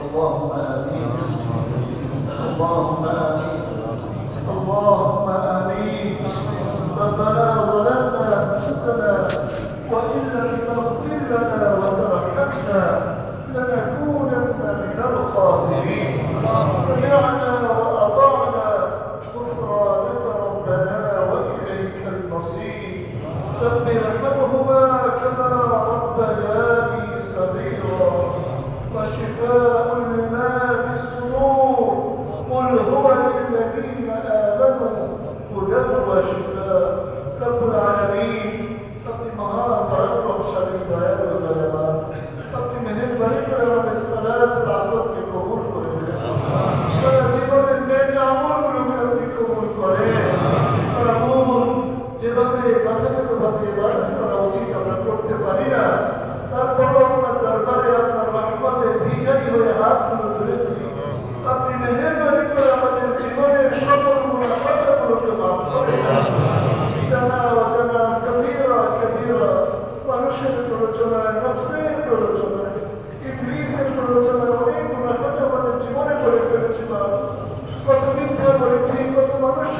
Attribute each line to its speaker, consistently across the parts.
Speaker 1: اللهم آمين. اللهم آمين. اللهم آمين ربنا ظلمنا أنفسنا وإن لم تغفر لنا وترحمنا لنكونن من الخاسرين. سمعنا وأطعنا. غفرانك ربنا وإليك المصير. رب Amen.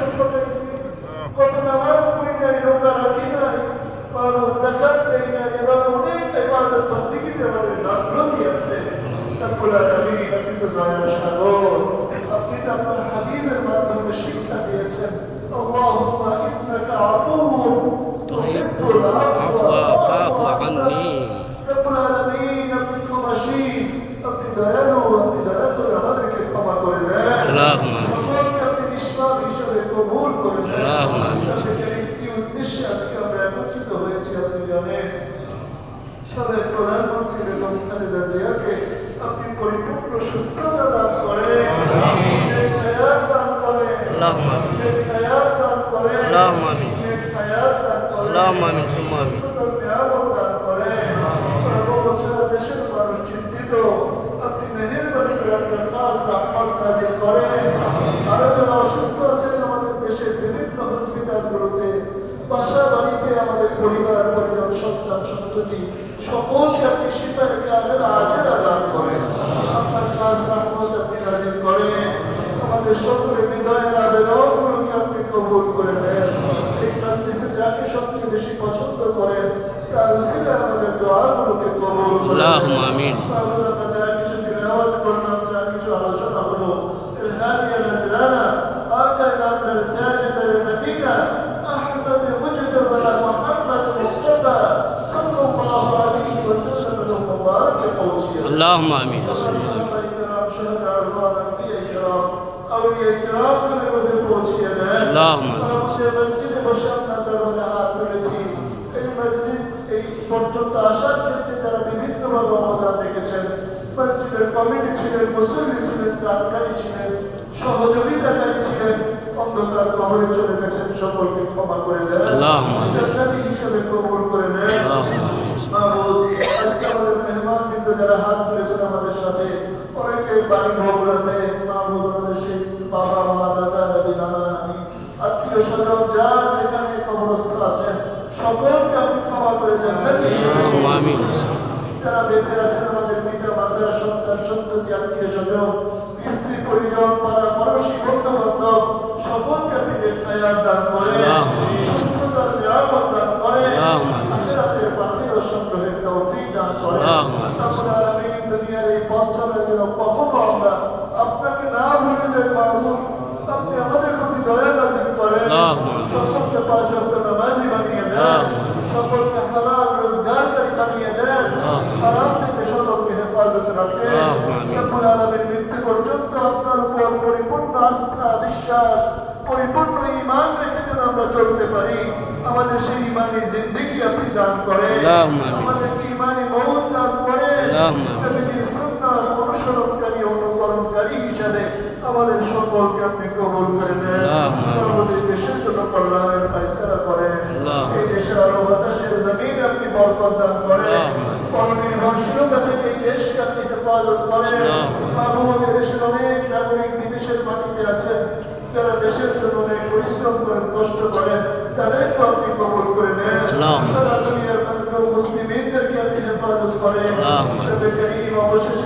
Speaker 1: কত মানুষের ঠকাইছি কত নামাজ পড়ি নাই রোজা রাখি নাই আর জাকাত দেই নাই এবং অনেক ইবাদত বন্দিগিতে আমাদের গাফলতি আছে রব্বুল আলামিন আপনি তো দয়ার সাগর আপনি তো আপনার হাবিবের মাধ্যমে শিক্ষা দিয়েছেন اللهم انك عفو تحب العفو
Speaker 2: فاعف عني
Speaker 1: رب العالمين আপনি ক্ষমাশীল আপনি দয়ালু
Speaker 2: আল্লাহ
Speaker 1: আচ্ছা, একটি উদ্দেশ্যে আজকে আমরা একত্রিত হয়েছি আপনি জানেন সাবেক প্রধানমন্ত্রী বেগম জিয়াকে আপনি পরিপূর্ণ সুস্থতা দান করেন। দান করেন। আল্লাহ দান করেন। আল্লাহ দান সন্ততি সকলকে আপনি শিফায় কামেল আজেরা দান করেন আপনার কাজ রহমত আপনি নাজিল করেন। আমাদের সকলের হৃদয়ের আবেদনগুলোকে আপনি কবুল করে নেন। এই মজলিসে যাকে সবচেয়ে বেশি পছন্দ করেন তার উসিলে আমাদের দোয়াগুলোকে কবুল করে নেন। আল্লাহ আমিন। আল্লাহ পর্যন্ত আসার ক্ষেত্রে তারা বিভিন্নভাবে অবদান রেখেছেন মসজিদের কমিটি ছিলেন মুসল্লি ছিলেন প্রাণকারী ছিলেন সহযোগিতাকারী ছিলেন অন্ধকার কবরে চলে গেছেন সকলকে ক্ষমা করে দেন জান্নাতি হিসেবে কবুল করে নেন মাহবুব, আজকে আমাদের মেহমান বৃন্দ যারা হাত বাড়ি বগুড়াতে মা বগুড়াতে সেই বাবা মা দাদা দাদি নানা নানি আত্মীয় স্বজন যা যেখানে কবরস্থ আছে সকলকে আপনি ক্ষমা করে
Speaker 2: জানবেন
Speaker 1: যারা বেঁচে আছেন আমাদের পিতা মাতা সন্তান সন্ততি আত্মীয় স্বজন স্ত্রী পরিজন পাড়া পড়োশী বন্ধু বান্ধব সকলকে আপনি নেতায়াত দান করে সুস্থতার নিরাপদ দান করে আখেরাতের সংগ্রহের তৌফিক দান করে দুনিয়ার এই পথ চলার জন্য কখনো আমরা আপনাকে না ভুলে যাই মাহবুব আপনি আমাদের প্রতি দয়া নাজিল করেন সকলকে পাঁচ ওয়াক্ত নামাজি বানিয়ে দেন সকলকে হালাল রোজগারকারী বানিয়ে দেন হারাম থেকে সকলকে হেফাজত রাখেন। রব্বুল আলামিন মৃত্যু পর্যন্ত আপনার উপর পরিপূর্ণ আস্থা বিশ্বাস পরিপূর্ণ ঈমান রেখে যেন আমরা চলতে পারি আমাদের সেই ঈমানি জিন্দেগি আপনি দান করেন আমাদেরকে ঈমানি মৌত দান করেন অনুসরণকারী অনুকরণকারী হিসাবে আমাদের সকলকে আপনি কবুল করে নেন। আমাদের দেশের জন্য কল্যাণের ফয়সালা করেন। এই দেশের আলো বাতাসের জমিন আপনি বরকত দান করেন।
Speaker 2: আল্লাহুম্মা
Speaker 1: থেকে এই দেশকে আপনি হেফাজত করেন। আমাদের দেশের অনেক নাগরিক বিদেশের মাটিতে আছেন। যারা দেশের জন্য অনেক পরিশ্রম করেন কষ্ট করেন তাদেরকে আপনি কবুল করে নেন
Speaker 2: আল্লাহুম্মা।
Speaker 1: সারা দুনিয়ার মজলুম মুসলিমিনদেরকে আপনি হেফাজত করেন
Speaker 2: আল্লাহুম্মা।
Speaker 1: তবে করিম অবশেষে